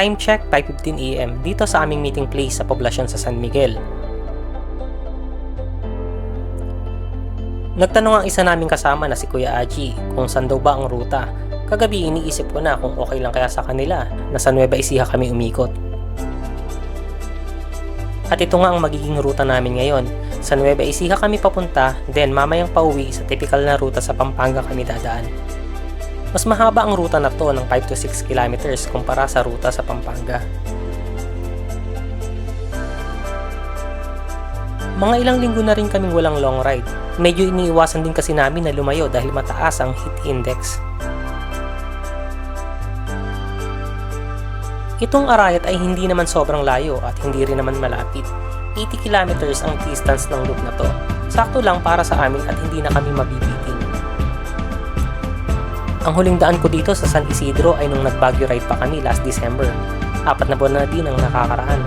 Time check 5.15am dito sa aming meeting place sa poblasyon sa San Miguel. Nagtanong ang isa naming kasama na si Kuya Aji kung saan daw ba ang ruta. Kagabi iniisip ko na kung okay lang kaya sa kanila na sa Nueva Ecija kami umikot. At ito nga ang magiging ruta namin ngayon. Sa Nueva Ecija kami papunta, then mamayang pauwi sa typical na ruta sa Pampanga kami dadaan. Mas mahaba ang ruta na to ng 5 to 6 kilometers kumpara sa ruta sa Pampanga. Mga ilang linggo na rin kaming walang long ride. Medyo iniiwasan din kasi namin na lumayo dahil mataas ang heat index. Itong Arayat ay hindi naman sobrang layo at hindi rin naman malapit. 80 kilometers ang distance ng loop na to. Sakto lang para sa amin at hindi na kami mabibitin. Ang huling daan ko dito sa San Isidro ay nung nag-Baguio ride pa kami last December. Apat na buwan na din ang nakakaraan.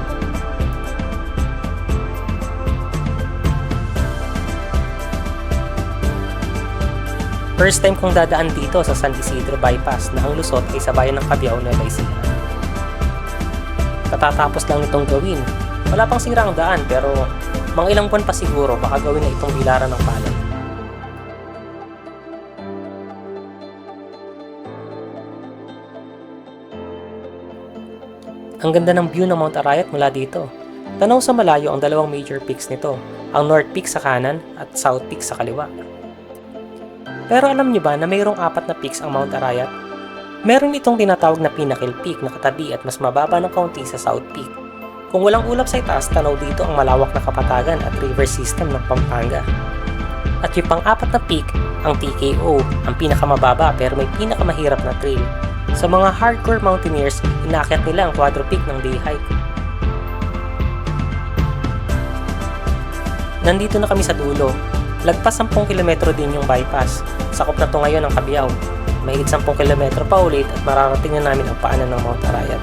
First time kong dadaan dito sa San Isidro Bypass na ang lusot ay sa bayan ng Cabiao, Nueva Ecija. Katatapos lang nitong gawin. Wala pang sira ang daan pero mga ilang buwan pa siguro baka gawin na itong bilaran ng palay. Ang ganda ng view ng Mount Arayat mula dito. Tanaw sa malayo ang dalawang major peaks nito, ang North Peak sa kanan at South Peak sa kaliwa. Pero alam niyo ba na mayroong apat na peaks ang Mount Arayat? Meron itong tinatawag na Pinnacle Peak na katabi at mas mababa ng kaunti sa South Peak. Kung walang ulap sa itaas, tanaw dito ang malawak na kapatagan at river system ng Pampanga. At yung pang-apat na peak, ang TKO, ang pinakamababa pero may pinakamahirap na trail. Sa mga hardcore mountaineers, inakyat nila ang Quadro Peak ng day hike. Nandito na kami sa dulo. Lagpas 10 kilometro din yung bypass. Sakop na to ngayon ang Cabiao. Mahigit 10 kilometro pa ulit at mararating na namin ang paanan ng Mount Arayat.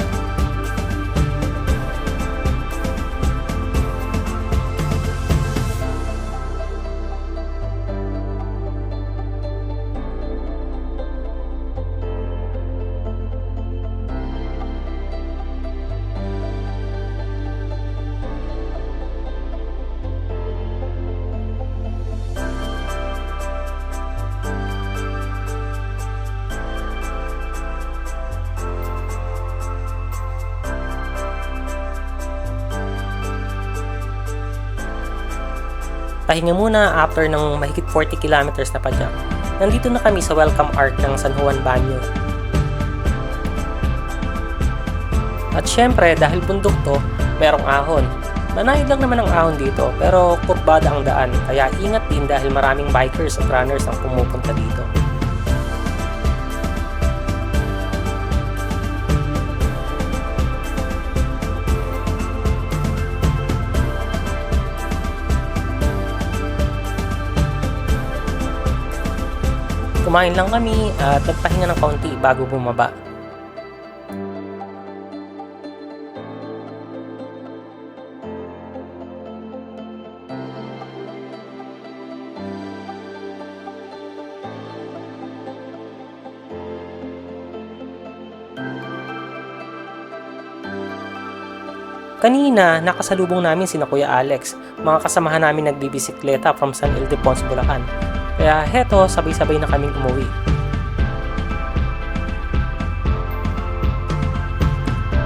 Pahinga muna after ng mahigit 40 kilometers na padyak. Nandito na kami sa welcome arc ng San Juan Banyo. At syempre, dahil bundok to, merong ahon. Manahid lang naman ang ahon dito, pero kurbada ang daan, kaya ingat din dahil maraming bikers at runners ang pumupunta dito. Kumain lang kami at nagpahinga ng kaunti bago bumaba. Kanina, nakasalubong namin si Kuya Alex, mga kasamahan namin nagbibisikleta from San Ildefonso, Bulacan. Kaya heto, sabay-sabay na kaming umuwi.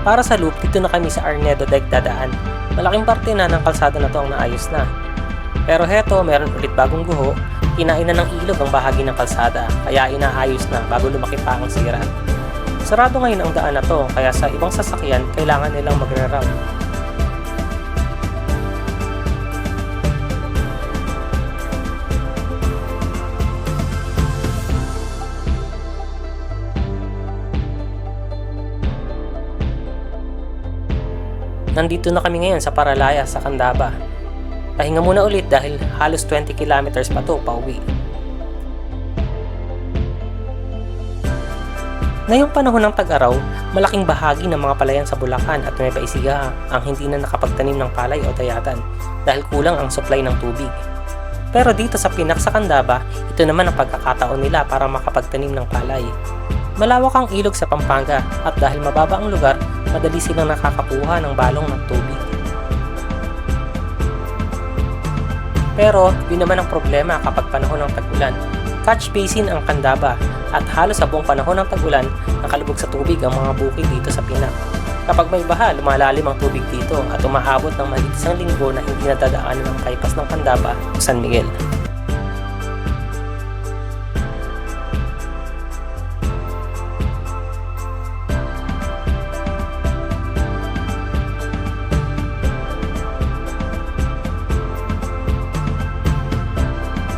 Para sa loop, dito na kami sa Arnedo Deg dadaan. Malaking parte na ng kalsada na to ang naayos na. Pero heto, meron ulit bagong guho, kinain na ng ilog ang bahagi ng kalsada, kaya inaayos na bago lumaki pa ang sira. Sarado ngayon ang daan na to, kaya sa ibang sasakyan, kailangan nilang magre-route. Nandito na kami ngayon sa Paralaya sa Candaba. Pahinga muna ulit dahil halos 20 kilometers pa to pauwi. Ngayong panahon ng tag-araw, malaking bahagi ng mga palayan sa Bulacan at Nueva Ecija ang hindi na nakapagtanim ng palay o dayatan dahil kulang ang supply ng tubig. Pero dito sa Pinak sa Candaba, ito naman ang pagkakataon nila para makapagtanim ng palay. Malawak ang ilog sa Pampanga at dahil mababa ang lugar, madali silang nakakakuha ng balong ng tubig. Pero yun naman ang problema kapag panahon ng tag-ulan. Catch basin ang Candaba at halos sa buong panahon ng tag-ulan nakalubog sa tubig ang mga bukid dito sa Pinak. Kapag may baha, lumalalim ang tubig dito at umaabot ng mahigit isang linggo na hindi nadadaanan ng bypass ng Candaba o San Miguel.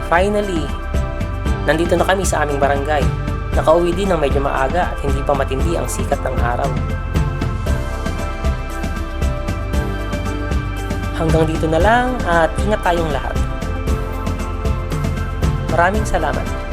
Finally, nandito na kami sa aming barangay. Nakauwi din ng medyo maaga at hindi pa matindi ang sikat ng araw. Hanggang dito na lang at ingat tayong lahat. Maraming salamat.